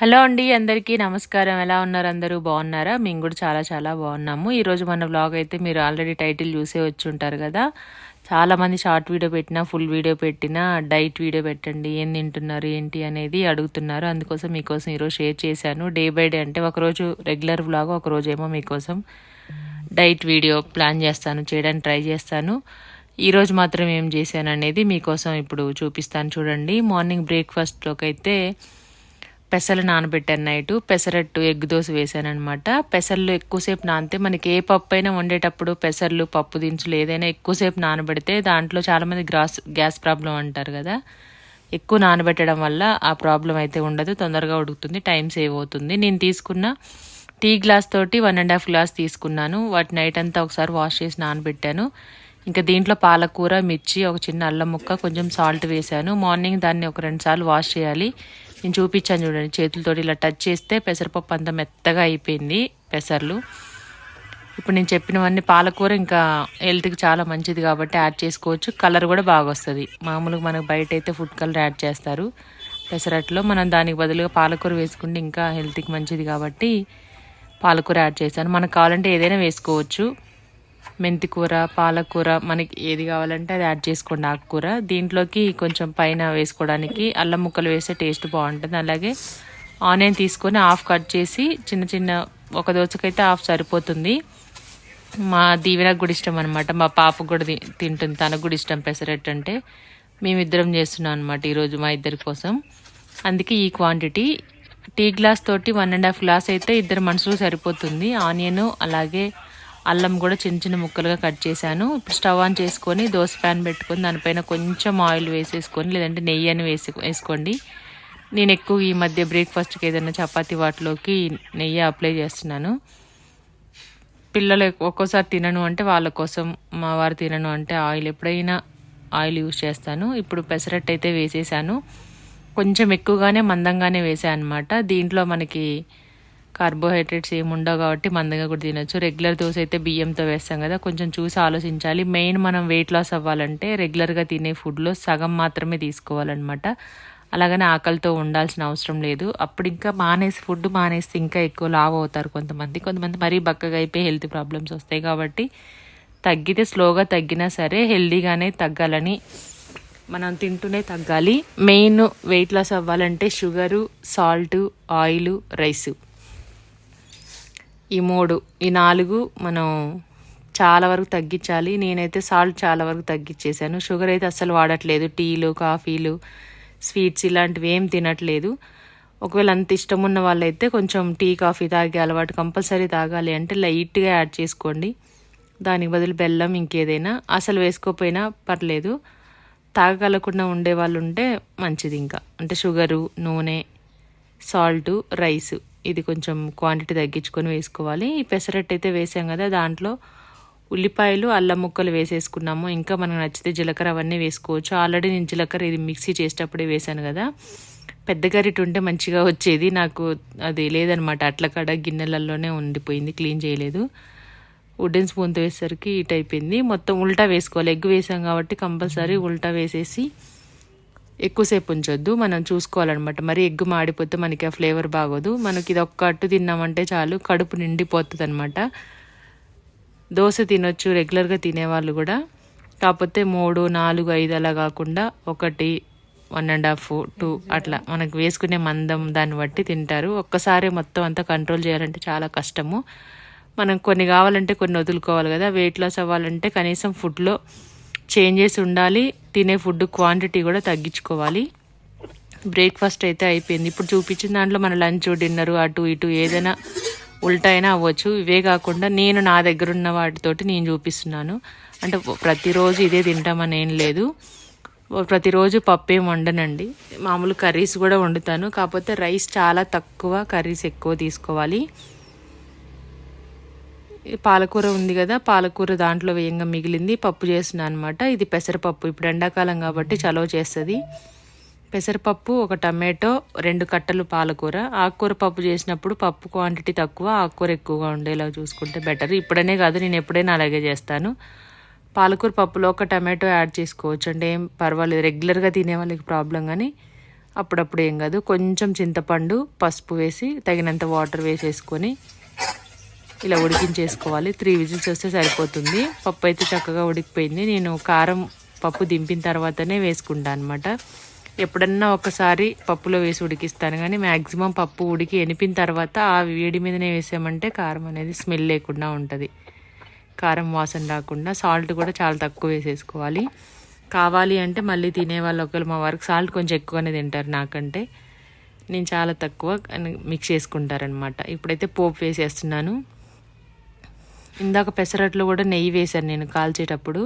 Hello అండి అందరికీ నమస్కారం. ఎలా ఉన్నారు అందరూ? బాగున్నారా? మేము కూడా చాలా చాలా బాగున్నాము. ఈరోజు మన వ్లాగ్ అయితే మీరు ఆల్రెడీ టైటిల్ చూసే వచ్చి ఉంటారు కదా. చాలామంది షార్ట్ వీడియో పెట్టినా ఫుల్ వీడియో పెట్టినా డైట్ వీడియో పెట్టండి ఏం తింటున్నారు ఏంటి అనేది అడుగుతున్నారు. అందుకోసం మీకోసం ఈరోజు షేర్ చేశాను. డే బై డే అంటే ఒకరోజు రెగ్యులర్ వ్లాగ్ ఒకరోజు ఏమో మీకోసం డైట్ వీడియో ప్లాన్ చేస్తాను చేయడానికి ట్రై చేస్తాను. ఈరోజు మాత్రం ఏం చేశాను అనేది మీకోసం ఇప్పుడు చూపిస్తాను చూడండి. మార్నింగ్ బ్రేక్ఫాస్ట్లోకి అయితే పెసలు నానబెట్టాను నైట్. పెసరట్టు ఎగ్ దోశ వేసాను అనమాట పెసర్లు ఎక్కువసేపు నానితే మనకి ఏ పప్పు అయినా వండేటప్పుడు పెసర్లు పప్పు దినుసులు ఏదైనా ఎక్కువసేపు నానబెడితే దాంట్లో చాలామంది గ్రాస్ గ్యాస్ ప్రాబ్లం అంటారు కదా. ఎక్కువ నానబెట్టడం వల్ల ఆ ప్రాబ్లం అయితే ఉండదు. తొందరగా ఉడుకుతుంది. టైం సేవ్ అవుతుంది. నేను తీసుకున్న టీ గ్లాస్ తోటి వన్ అండ్ హాఫ్ గ్లాస్ తీసుకున్నాను. వాటి నైట్ అంతా ఒకసారి వాష్ చేసి నానబెట్టాను. ఇంకా దీంట్లో పాలకూర మిర్చి ఒక చిన్న అల్లం ముక్క కొంచెం సాల్ట్ వేసాను మార్నింగ్ దాన్ని ఒక రెండు సార్లు వాష్ చేయాలి. నేను చూపించాను చూడండి చేతులతో ఇలా టచ్ చేస్తే పెసరపప్పు అంతా మెత్తగా అయిపోయింది పెసర్లు. ఇప్పుడు నేను చెప్పినవన్నీ పాలకూర ఇంకా హెల్త్కి చాలా మంచిది కాబట్టి యాడ్ చేసుకోవచ్చు. కలర్ కూడా బాగా వస్తుంది. మామూలుగా మనకు బయట అయితే ఫుడ్ కలర్ యాడ్ చేస్తారు. పెసరట్లో మనం దానికి బదులుగా పాలకూర వేసుకుంటే ఇంకా హెల్త్కి మంచిది కాబట్టి పాలకూర యాడ్ చేశాను. మనకు కావాలంటే ఏదైనా వేసుకోవచ్చు. మెంతికూర పాలకూర మనకి ఏది కావాలంటే అది యాడ్ చేసుకోండి ఆకుకూర. దీంట్లోకి కొంచెం పైన వేసుకోవడానికి అల్లం ముక్కలు వేస్తే టేస్ట్ బాగుంటుంది. అలాగే ఆనియన్ తీసుకొని హాఫ్ కట్ చేసి చిన్న చిన్న ఒక దోసకైతే హాఫ్ సరిపోతుంది. మా దీవెనకు కూడా ఇష్టం అనమాట మా పాపకు కూడా తింటుంది. తనకు కూడా ఇష్టం పెసరట్టు అంటే మేమిద్దరం చేస్తున్నాం అనమాట ఈరోజు మా ఇద్దరి కోసం. అందుకే ఈ క్వాంటిటీ. టీ గ్లాస్ తోటి వన్ అండ్ హాఫ్ గ్లాస్ అయితే ఇద్దరు మనుషులు సరిపోతుంది. ఆనియన్ అలాగే అల్లం కూడా చిన్న చిన్న ముక్కలుగా కట్ చేశాను. ఇప్పుడు స్టవ్ ఆన్ చేసుకొని దోశ ప్యాన్ పెట్టుకొని దానిపైన కొంచెం ఆయిల్ వేసేసుకొని లేదంటే నెయ్యి అని వేసి వేసుకోండి. నేను ఎక్కువ ఈ మధ్య బ్రేక్ఫాస్ట్కి ఏదైనా చపాతి వాటిలోకి నెయ్యి అప్లై చేస్తున్నాను. పిల్లలు ఒక్కోసారి తినను అంటే వాళ్ళ కోసం మా వారు తినను అంటే ఆయిల్ ఎప్పుడైనా ఆయిల్ యూజ్ చేస్తాను. ఇప్పుడు పెసరట్టు అయితే వేసేసాను. కొంచెం ఎక్కువగానే మందంగానే వేసాను అనమాట దీంట్లో మనకి కార్బోహైడ్రేట్స్ ఏమి ఉండవు కాబట్టి మందంగా కూడా తినొచ్చు. రెగ్యులర్ దోశ అయితే బియ్యంతో వేస్తాం కదా కొంచెం చూసి ఆలోచించాలి. మెయిన్ మనం వెయిట్ లాస్ అవ్వాలంటే రెగ్యులర్గా తినే ఫుడ్లో సగం మాత్రమే తీసుకోవాలన్నమాట. అలాగనే ఆకలితో ఉండాల్సిన అవసరం లేదు. అప్పుడు ఇంకా మానేసి ఫుడ్ మానేస్తే ఇంకా ఎక్కువ లావ్ అవుతారు కొంతమంది. కొంతమంది మరీ బక్కగా అయిపోయి హెల్త్ ప్రాబ్లమ్స్ వస్తాయి కాబట్టి తగ్గితే స్లోగా తగ్గినా సరే హెల్దీగానే తగ్గాలని మనం తింటూనే తగ్గాలి. మెయిన్ వెయిట్ లాస్ అవ్వాలంటే షుగరు సాల్ట్ ఆయిల్ రైసు ఈ మూడు ఈ నాలుగు మనం చాలా వరకు తగ్గించాలి. నేనైతే సాల్ట్ చాలా వరకు తగ్గించేసాను షుగర్ అయితే అస్సలు వాడట్లేదు. టీలు కాఫీలు స్వీట్స్ ఇలాంటివి ఏం తినట్లేదు. ఒకవేళ అంత ఇష్టం ఉన్న వాళ్ళైతే కొంచెం టీ కాఫీ తాగే అలవాటు కంపల్సరీ తాగాలి అంటే లైట్గా యాడ్ చేసుకోండి. దానికి బదులు బెల్లం ఇంకేదైనా. అసలు వేసుకోకపోయినా పర్లేదు. తాగగలకుండా ఉండే వాళ్ళు ఉంటే మంచిది ఇంకా. అంటే షుగరు నూనె సాల్టు రైస్. ఇది కొంచెం క్వాంటిటీ తగ్గించుకొని వేసుకోవాలి. ఈ పెసరట్టు అయితే వేసాం కదా దాంట్లో ఉల్లిపాయలు అల్లం ముక్కలు వేసేసుకున్నాము. ఇంకా మనకు నచ్చితే జీలకర్ర అవన్నీ వేసుకోవచ్చు. ఆల్రెడీ నేను జీలకర్ర ఇది మిక్సీ చేసేటప్పుడే వేసాను కదా. పెద్ద గరిట ఉంటే మంచిగా వచ్చేది. నాకు అది లేదనమాట. అట్ల కాడ గిన్నెలలోనే ఉండిపోయింది. క్లీన్ చేయలేదు. వుడెన్ స్పూన్తో వేసేసరికి ఇట్ అయిపోయింది. మొత్తం ఉల్టా వేసుకోవాలి. ఎగ్ వేసాం కాబట్టి కంపల్సరీ ఉల్టా వేసేసి ఎక్కువసేపు ఉంచొద్దు. మనం చూసుకోవాలన్నమాట. మరి ఎగ్గు మాడిపోతే మనకి ఆ ఫ్లేవర్ బాగోదు. మనకి ఇది ఒక్క అట్టు తిన్నామంటే చాలు. కడుపు నిండిపోతుంది అనమాట దోశ తినొచ్చు రెగ్యులర్గా తినేవాళ్ళు కూడా. కాకపోతే మూడు నాలుగు ఐదు అలా కాకుండా ఒకటి వన్ అండ్ హాఫ్ టూ అట్లా. మనకు వేసుకునే మందం దాన్ని బట్టి తింటారు. ఒక్కసారి మొత్తం అంతా కంట్రోల్ చేయాలంటే చాలా కష్టము. మనం కొన్ని కావాలంటే కొన్ని వదులుకోవాలి కదా. వెయిట్ లాస్ అవ్వాలంటే కనీసం ఫుడ్లో చేంజెస్ ఉండాలి తినే ఫుడ్ క్వాంటిటీ కూడా తగ్గించుకోవాలి. బ్రేక్ఫాస్ట్ అయితే అయిపోయింది. ఇప్పుడు చూపించిన దాంట్లో మన లంచ్ డిన్నర్ అటు ఇటు ఏదైనా ఉల్టా అయినా అవ్వచ్చు. ఇవే కాకుండా నేను నా దగ్గర ఉన్న వాటితోటి నేను చూపిస్తున్నాను. అంటే ప్రతిరోజు ఇదే తింటామని ఏం లేదు. ప్రతిరోజు పప్పు ఏం వండనండి. మామూలు కర్రీస్ కూడా వండుతాను. కాకపోతే రైస్ చాలా తక్కువ కర్రీస్ ఎక్కువ తీసుకోవాలి. పాలకూర ఉంది కదా పాలకూర దాంట్లో వేయంగా మిగిలింది. పప్పు చేస్తున్నాను అనమాట ఇది పెసరపప్పు. ఇప్పుడు ఎండాకాలం కాబట్టి చలవ చేస్తుంది. పెసరపప్పు ఒక టమాటో రెండు కట్టలు పాలకూర. ఆకుకూర పప్పు చేసినప్పుడు పప్పు క్వాంటిటీ తక్కువ ఆకుకూర ఎక్కువగా ఉండేలా చూసుకుంటే బెటర్ ఇప్పుడనే కాదు నేను ఎప్పుడైనా అలాగే చేస్తాను. పాలకూర పప్పులో ఒక టమాటో యాడ్ చేసుకోవచ్చు. అంటే ఏం పర్వాలేదు రెగ్యులర్గా తినే వాళ్ళకి ప్రాబ్లం కానీ అప్పుడప్పుడు ఏం కాదు. కొంచెం చింతపండు పసుపు వేసి తగినంత వాటర్ వేసేసుకొని ఇలా ఉడికించేసుకోవాలి. త్రీ విజిల్స్ వస్తే సరిపోతుంది. పప్పు అయితే చక్కగా ఉడికిపోయింది. నేను కారం పప్పు దింపిన తర్వాతనే వేసుకుంటాను అనమాట ఎప్పుడన్నా ఒకసారి పప్పులో వేసి ఉడికిస్తాను కానీ మ్యాక్సిమం పప్పు ఉడికి ఎనిపిన తర్వాత ఆ వేడి మీదనే వేసామంటే కారం అనేది స్మెల్ లేకుండా ఉంటుంది. కారం వాసన రాకుండా సాల్ట్ కూడా చాలా తక్కువ వేసేసుకోవాలి. కావాలి అంటే మళ్ళీ తినే వాళ్ళు ఒకవేళ మా వారికి సాల్ట్ కొంచెం ఎక్కువనే తింటారు నాకంటే. నేను చాలా తక్కువ మిక్స్ చేసుకుంటారనమాట ఇప్పుడైతే పోపు వేసేస్తున్నాను. ఇందాక పెసరట్లో కూడా నెయ్యి వేశాను నేను కాల్చేటప్పుడు.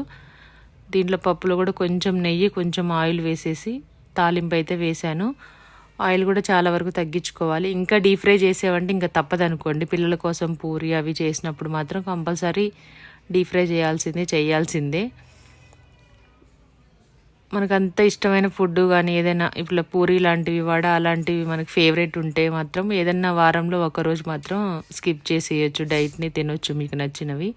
దీంట్లో పప్పులో కూడా కొంచెం నెయ్యి కొంచెం ఆయిల్ వేసేసి తాలింపు అయితే వేశాను. ఆయిల్ కూడా చాలా వరకు తగ్గించుకోవాలి. ఇంకా డీప్ ఫ్రై చేసేవంటే ఇంకా తప్పదనుకోండి. పిల్లల కోసం పూరి అవి చేసినప్పుడు మాత్రం కంపల్సరీ డీప్ ఫ్రై చేయాల్సిందే చేయాల్సిందే. మనకు అంత ఇష్టమైన ఫుడ్ కానీ ఏదైనా ఇప్పుడు పూరి లాంటివి వడ అలాంటివి మనకి ఫేవరెట్ ఉంటే మాత్రం ఏదైనా వారంలో ఒకరోజు మాత్రం స్కిప్ చేసేయచ్చు. డైట్ని తినొచ్చు మీకు నచ్చినవి.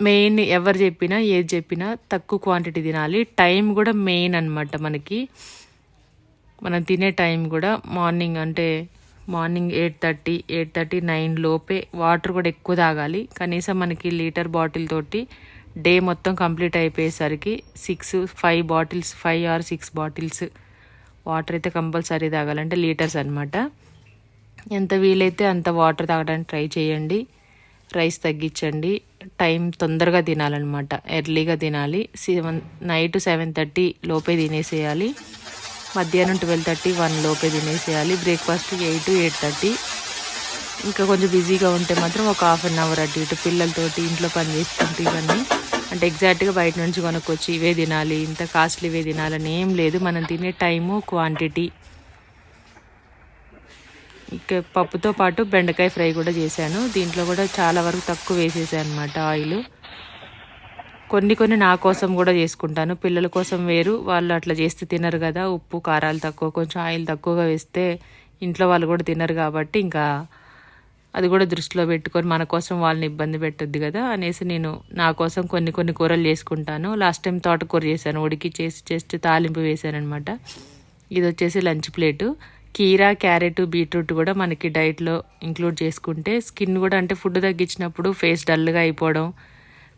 మెయిన్ ఎవరు చెప్పినా ఏది చెప్పినా తక్కువ క్వాంటిటీ తినాలి. టైం కూడా మెయిన్ అనమాట మనకి. మనం తినే టైం కూడా మార్నింగ్ అంటే morning eight thirty eight thirty nine లోపే వాటర్ కూడా ఎక్కువ తాగాలి. కనీసం మనకి లీటర్ బాటిల్ తోటి డే మొత్తం కంప్లీట్ అయిపోయేసరికి six five bottles five or six bottles water అయితే కంపల్సరీ తాగాలంటే లీటర్స్ అనమాట ఎంత వీలైతే అంత వాటర్ తాగడానికి ట్రై చేయండి. రైస్ తగ్గించండి. టైం తొందరగా తినాలన్నమాట. ఎర్లీగా తినాలి. సెవెన్ నైట్ సెవెన్ థర్టీ లోపే తినేసేయాలి. మధ్యాహ్నం ట్వెల్వ్ థర్టీ వన్ లోపే తినేసేయాలి. Breakfast eight eight thirty. ఇంకా కొంచెం బిజీగా ఉంటే మాత్రం ఒక హాఫ్ అన్ అవర్ అటు ఇటు పిల్లలతోటి ఇంట్లో పని చేసుకుంటూ ఇవన్నీ. అంటే ఎగ్జాక్ట్గా బయట నుంచి కొనుక్కొచ్చి ఇవే తినాలి ఇంత కాస్ట్లీ ఇవే తినాలని ఏం లేదు. మనం తినే టైము క్వాంటిటీ ఇక పప్పుతో పాటు బెండకాయ ఫ్రై కూడా చేశాను. దీంట్లో కూడా చాలా వరకు తక్కువ వేసేసాను అనమాట ఆయిల్. కొన్ని కొన్ని నా కోసం కూడా చేసుకుంటాను. పిల్లల కోసం వేరు. వాళ్ళు అట్లా చేస్తే తినరు కదా. ఉప్పు కారాలు తక్కువ కొంచెం ఆయిల్ తక్కువగా వేస్తే ఇంట్లో వాళ్ళు కూడా తినరు కాబట్టి ఇంకా అది కూడా దృష్టిలో పెట్టుకొని మన కోసం వాళ్ళని ఇబ్బంది పెట్టద్దు కదా అనేసి నేను నా కోసం కొన్ని కొన్ని కూరలు చేసుకుంటాను. లాస్ట్ టైం తోటకూర చేశాను. ఉడికి చేసి జస్ట్ తాలింపు వేసాను అనమాట ఇది వచ్చేసి లంచ్ ప్లేటు. కీరా క్యారెట్ బీట్రూట్ కూడా మనకి డైట్లో ఇంక్లూడ్ చేసుకుంటే స్కిన్ కూడా అంటే ఫుడ్ తగ్గించినప్పుడు ఫేస్ డల్గా అయిపోవడం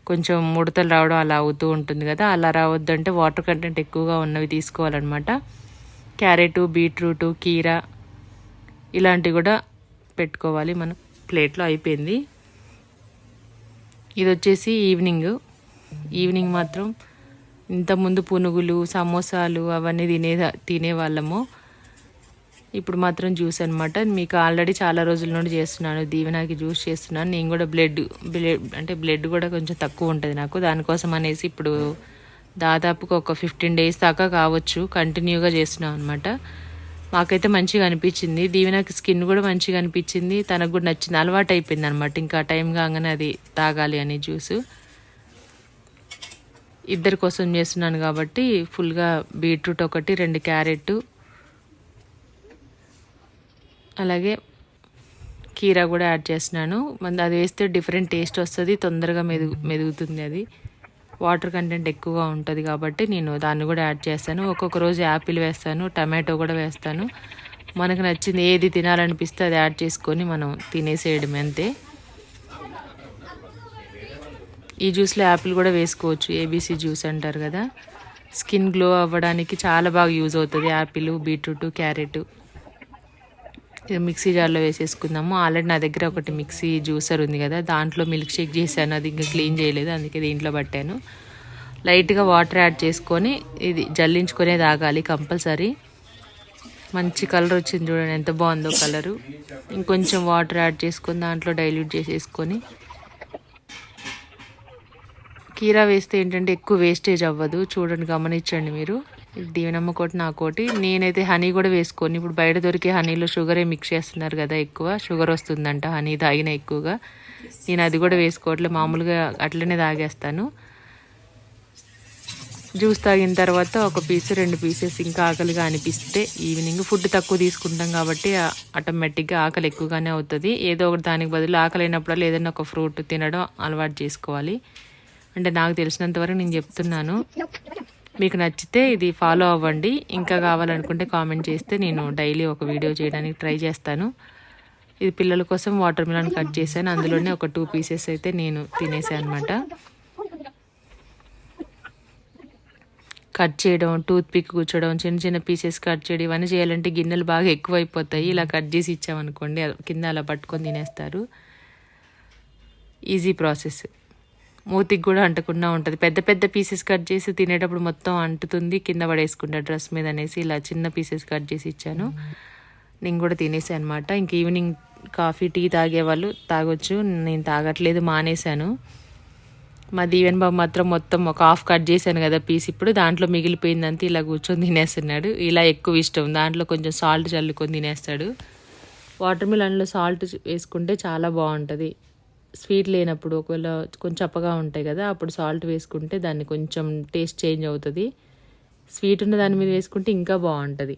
కొంచెం ముడతలు రావడం అలా అవుతూ ఉంటుంది కదా. అలా రావద్దంటే వాటర్ కంటెంట్ ఎక్కువగా ఉన్నవి తీసుకోవాలన్నమాట. క్యారెట్ బీట్రూట్ కీరా ఇలాంటివి కూడా పెట్టుకోవాలి మనం. ప్లేట్లో అయిపోయింది. ఇది వచ్చేసి ఈవినింగ్. ఈవినింగ్ మాత్రం ఇంతకుముందు పునుగులు సమోసాలు అవన్నీ తినే తినేవాళ్ళము. ఇప్పుడు మాత్రం జ్యూస్ అనమాట మీకు ఆల్రెడీ చాలా రోజుల నుండి చేస్తున్నాను. దీవెనాకి జ్యూస్ చేస్తున్నాను. నేను కూడా బ్లడ్ బ్లడ్ అంటే బ్లడ్ కూడా కొంచెం తక్కువ ఉంటుంది నాకు. దానికోసం అనేసి ఇప్పుడు దాదాపుగా ఒక ఫిఫ్టీన్ డేస్ దాకా కావచ్చు. కంటిన్యూగా చేస్తున్నాం అనమాట మాకైతే మంచిగా అనిపించింది. దీవెనకి స్కిన్ కూడా మంచిగా అనిపించింది. తనకు కూడా నచ్చింది. అలవాటు అయిపోయింది అనమాట ఇంకా టైం కాగానే అది తాగాలి అని జ్యూస్. ఇద్దరి కోసం చేస్తున్నాను కాబట్టి ఫుల్గా బీట్రూట్ ఒకటి రెండు క్యారెట్. అలాగే కీరా కూడా యాడ్ చేస్తున్నాను. మన అది వేస్తే డిఫరెంట్ టేస్ట్ వస్తుంది. తొందరగా మెదుగు మెదుగుతుంది అది. వాటర్ కంటెంట్ ఎక్కువగా ఉంటుంది కాబట్టి నేను దాన్ని కూడా యాడ్ చేస్తాను. ఒక్కొక్క రోజు యాపిల్ వేస్తాను టమాటో కూడా వేస్తాను. మనకు నచ్చింది ఏది తినాలనిపిస్తే అది యాడ్ చేసుకొని మనం తినేసేయడం అంతే. ఈ జ్యూస్లో యాపిల్ కూడా వేసుకోవచ్చు ఏబీసీ జ్యూస్ అంటారు కదా. స్కిన్ గ్లో అవ్వడానికి చాలా బాగా యూజ్ అవుతుంది యాపిల్ బీట్రూట్ క్యారెట్. మిక్సీ జార్లో వేసేసుకుందాము. ఆల్రెడీ నా దగ్గర ఒకటి మిక్సీ జ్యూసర్ ఉంది కదా దాంట్లో మిల్క్ షేక్ చేశాను. అది ఇంకా క్లీన్ చేయలేదు అందుకే దీంట్లో పట్టాను. లైట్గా వాటర్ యాడ్ చేసుకొని ఇది జల్లించుకునే తాగాలి కంపల్సరీ. మంచి కలర్ వచ్చింది చూడండి ఎంత బాగుందో కలరు. ఇంకొంచెం వాటర్ యాడ్ చేసుకొని దాంట్లో డైల్యూట్ చేసేసుకొని. కీరా వేస్తే ఏంటంటే ఎక్కువ వేస్టేజ్ అవ్వదు. చూడండి గమనించండి మీరు. దీవెనమ్మ కోటి నా కోటి. నేనైతే హనీ కూడా వేసుకోను. ఇప్పుడు బయట దొరికే హనీలో షుగరే మిక్స్ చేస్తున్నారు కదా ఎక్కువ. షుగర్ వస్తుందంట హనీ తాగిన ఎక్కువగా. నేను అది కూడా వేసుకోవట్లే. మామూలుగా అట్లనే తాగేస్తాను. జ్యూస్ తాగిన తర్వాత ఒక పీస్ రెండు పీసెస్ ఇంకా ఆకలిగా అనిపిస్తే ఈవినింగ్ ఫుడ్ తక్కువ తీసుకుంటాం కాబట్టి ఆటోమేటిక్గా ఆకలి ఎక్కువగానే అవుతుంది. ఏదో ఒకటి దానికి బదులు ఆకలి అయినప్పుడల్లా ఏదైనా ఒక ఫ్రూట్ తినడం అలవాటు చేసుకోవాలి. అంటే నాకు తెలిసినంత వరకు నేను చెప్తున్నాను. మీకు నచ్చితే ఇది ఫాలో అవ్వండి. ఇంకా కావాలనుకుంటే కామెంట్ చేస్తే నేను డైలీ ఒక వీడియో చేయడానికి ట్రై చేస్తాను. ఇది పిల్లల కోసం వాటర్ మిలన్ కట్ చేశాను. అందులోనే ఒక టూ పీసెస్ అయితే నేను తినేసాను అనమాట కట్ చేయడం టూత్ పిక్ కూర్చోడం చిన్న చిన్న పీసెస్ కట్ చేయడం ఇవన్నీ చేయాలంటే గిన్నెలు బాగా ఎక్కువైపోతాయి. ఇలా కట్ చేసి ఇచ్చామనుకోండి కింద అలా పట్టుకొని తినేస్తారు. ఈజీ ప్రాసెస్ మూతికి కూడా అంటకుండా ఉంటుంది. పెద్ద పెద్ద పీసెస్ కట్ చేసి తినేటప్పుడు మొత్తం అంటుతుంది. కింద పడేసుకుంటా డ్రెస్ మీద అనేసి ఇలా చిన్న పీసెస్ కట్ చేసి ఇచ్చాను. నేను కూడా తినేసాను అనమాట ఇంక ఈవినింగ్ కాఫీ టీ తాగేవాళ్ళు తాగొచ్చు. నేను తాగట్లేదు మానేశాను. మా దీవెన్ బాబు మాత్రం మొత్తం ఒక హాఫ్ కట్ చేశాను కదా పీస్ ఇప్పుడు. దాంట్లో మిగిలిపోయిందంతా ఇలా కూర్చొని తినేస్తున్నాడు. ఇలా ఎక్కువ ఇష్టం. దాంట్లో కొంచెం సాల్ట్ చల్లుకొని తినేస్తాడు. వాటర్ మిలన్లో సాల్ట్ వేసుకుంటే చాలా బాగుంటుంది. స్వీట్ లేనప్పుడు ఒకవేళ కొంచెం చప్పగా ఉంటాయి కదా అప్పుడు సాల్ట్ వేసుకుంటే దాన్ని కొంచెం టేస్ట్ చేంజ్ అవుతుంది. స్వీట్ ఉన్న దాని మీద వేసుకుంటే ఇంకా బాగుంటుంది.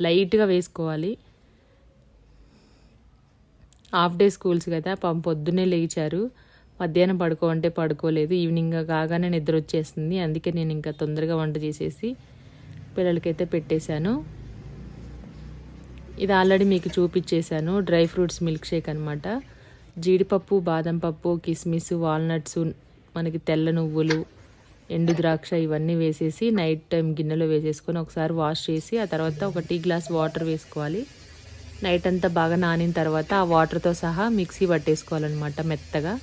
లైట్గా వేసుకోవాలి. హాఫ్ డే స్కూల్స్ కదా పాపం పొద్దున్నే లేచారు. మధ్యాహ్నం పడుకో అంటే పడుకోలేదు. ఈవినింగ్ కాగానే నిద్ర వచ్చేస్తుంది. అందుకే నేను ఇంకా తొందరగా వంట చేసేసి పిల్లలకైతే పెట్టేశాను. ఇది ఆల్రెడీ మీకు చూపించేశాను. డ్రై ఫ్రూట్స్ మిల్క్ షేక్ అనమాట జీడిపప్పు బాదం పప్పు కిస్మిస్ వాల్నట్స్ మనకి తెల్ల నువ్వులు ఎండు ద్రాక్ష ఇవన్నీ వేసేసి నైట్ టైం గిన్నెలో వేసేసుకొని ఒకసారి వాష్ చేసి ఆ తర్వాత ఒక టీ గ్లాస్ వాటర్ వేసుకోవాలి. నైట్ అంతా బాగా నానిన తర్వాత ఆ వాటర్తో సహా మిక్సీ పట్టేసుకోవాలన్నమాట మెత్తగా.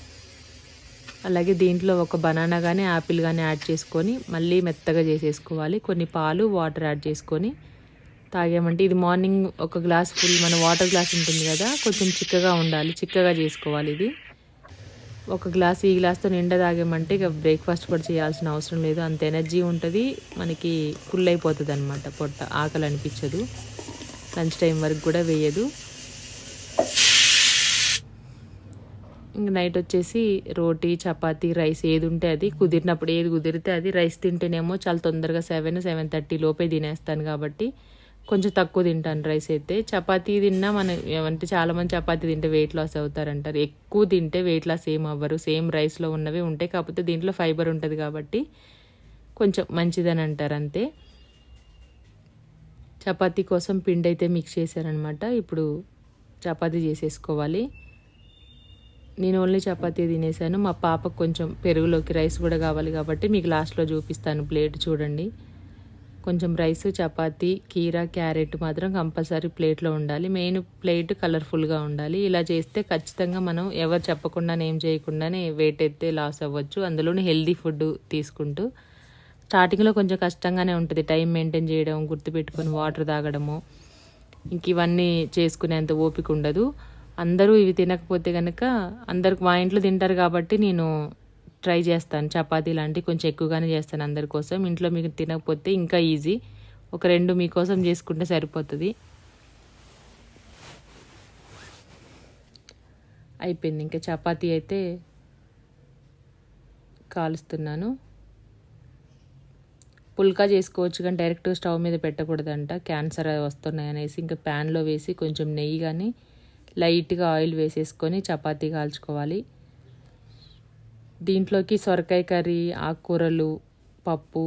అలాగే దీంట్లో ఒక బనానా కానీ యాపిల్ కానీ యాడ్ చేసుకొని మళ్ళీ మెత్తగా చేసేసుకోవాలి. కొన్ని పాలు వాటర్ యాడ్ చేసుకొని తాగామంటే ఇది మార్నింగ్ ఒక గ్లాస్ ఫుల్ మన వాటర్ గ్లాస్ ఉంటుంది కదా కొంచెం చిక్కగా ఉండాలి చిక్కగా చేసుకోవాలి ఇది. ఒక గ్లాస్ ఈ గ్లాస్తో నిండా తాగామంటే ఇక బ్రేక్ఫాస్ట్ కూడా చేయాల్సిన అవసరం లేదు. అంత ఎనర్జీ ఉంటుంది మనకి ఫుల్ అయిపోతుంది అనమాట పొట్ట ఆకలి అనిపించదు. లంచ్ టైం వరకు కూడా వేయదు. ఇంక నైట్ వచ్చేసి రోటీ చపాతి రైస్ ఏది ఉంటే అది కుదిరినప్పుడు ఏది కుదిరితే అది రైస్ తింటేనేమో చాలా తొందరగా సెవెన్ సెవెన్ థర్టీ లోపే తినేస్తాను కాబట్టి కొంచెం తక్కువ తింటాను రైస్ అయితే. చపాతీ తిన్నా మన అంటే చాలామంది చపాతీ తింటే వెయిట్ లాస్ అవుతారంటారు. ఎక్కువ తింటే వెయిట్ లాస్ ఏం అవ్వరు. సేమ్ రైస్లో ఉన్నవి ఉంటాయి. కాకపోతే దీంట్లో ఫైబర్ ఉంటుంది కాబట్టి కొంచెం మంచిదని అంటారు అంతే. చపాతీ కోసం పిండి అయితే మిక్స్ చేశారనమాట ఇప్పుడు చపాతీ చేసేసుకోవాలి. నేను ఓన్లీ చపాతీ తినేసాను. మా పాపకు కొంచెం పెరుగులోకి రైస్ కూడా కావాలి కాబట్టి మీకు లాస్ట్లో చూపిస్తాను. ప్లేట్ చూడండి. కొంచెం రైస్ చపాతీ కీరా క్యారెట్ మాత్రం కంపల్సరీ ప్లేట్లో ఉండాలి. మెయిన్ ప్లేట్ కలర్ఫుల్గా ఉండాలి. ఇలా చేస్తే ఖచ్చితంగా మనం ఎవరు చెప్పకుండానే ఏం చేయకుండానే వెయిట్ అయితే లాస్ అవ్వచ్చు. అందులోనే హెల్దీ ఫుడ్ తీసుకుంటూ స్టార్టింగ్లో కొంచెం కష్టంగానే ఉంటుంది. టైం మెయింటైన్ చేయడం గుర్తుపెట్టుకొని వాటర్ తాగడము. ఇంక ఇవన్నీ చేసుకునేంత ఓపిక ఉండదు. అందరూ ఇవి తినకపోతే కనుక అందరికి మా ఇంట్లో తింటారు కాబట్టి నేను ట్రై చేస్తాను. చపాతీ లాంటివి కొంచెం ఎక్కువగానే చేస్తాను అందరి కోసం. ఇంట్లో మీకు తినకపోతే ఇంకా ఈజీ. ఒక రెండు మీకోసం చేసుకుంటే సరిపోతుంది. అయిపోయింది. ఇంకా చపాతీ అయితే కాలుస్తున్నాను. పుల్కా చేసుకోవచ్చు కానీ డైరెక్ట్ స్టవ్ మీద పెట్టకూడదంట. క్యాన్సర్ వస్తున్నాయి అనేసి ఇంకా ప్యాన్లో వేసి కొంచెం నెయ్యి కానీ లైట్గా ఆయిల్ వేసేసుకొని చపాతీ కాల్చుకోవాలి. దీంట్లోకి సొరకాయ కర్రీ ఆకుకూరలు పప్పు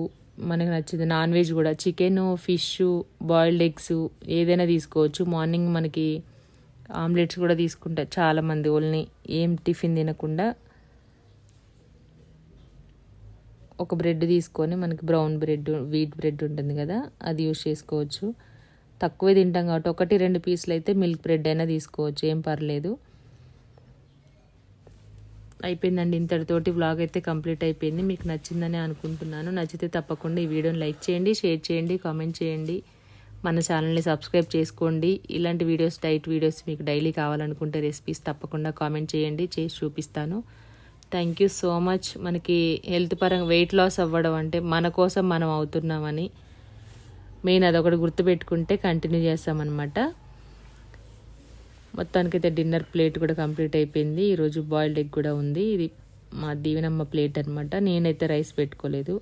మనకు నచ్చింది నాన్ వెజ్ కూడా. చికెన్ ఫిష్ బాయిల్డ్ ఎగ్స్ ఏదైనా తీసుకోవచ్చు. మార్నింగ్ మనకి ఆమ్లెట్స్ కూడా తీసుకుంటారు చాలామంది. ఓన్లీ ఏం టిఫిన్ తినకుండా ఒక బ్రెడ్ తీసుకొని మనకి బ్రౌన్ బ్రెడ్ వీట్ బ్రెడ్ ఉంటుంది కదా అది యూస్ చేసుకోవచ్చు. తక్కువే తింటాం కాబట్టి ఒకటి రెండు పీసులు అయితే మిల్క్ బ్రెడ్ అయినా తీసుకోవచ్చు. ఏం పర్లేదు. అయిపోయిందండి ఇంతటితోటి వ్లాగ్ అయితే కంప్లీట్ అయిపోయింది. మీకు నచ్చిందని అనుకుంటున్నాను. నచ్చితే తప్పకుండా ఈ వీడియోని లైక్ చేయండి షేర్ చేయండి కామెంట్ చేయండి. మన ఛానల్ని సబ్స్క్రైబ్ చేసుకోండి. ఇలాంటి వీడియోస్ డైట్ వీడియోస్ మీకు డైలీ కావాలనుకుంటే రెసిపీస్ తప్పకుండా కామెంట్ చేయండి చేసి చూపిస్తాను. థ్యాంక్ యూ సో మచ్ మనకి హెల్త్ పరంగా వెయిట్ లాస్ అవ్వడం అంటే మన కోసం మనం అవుతున్నామని. మెయిన్ అదొకటి గుర్తుపెట్టుకుంటే కంటిన్యూ చేస్తామన్నమాట. మొత్తానికైతే డిన్నర్ ప్లేట్ కూడా కంప్లీట్ అయిపోయింది. ఈరోజు బాయిల్డ్ ఎగ్ కూడా ఉంది. ఇది మా దీవెనమ్మ ప్లేట్ అనమాట నేనైతే రైస్ పెట్టుకోలేదు.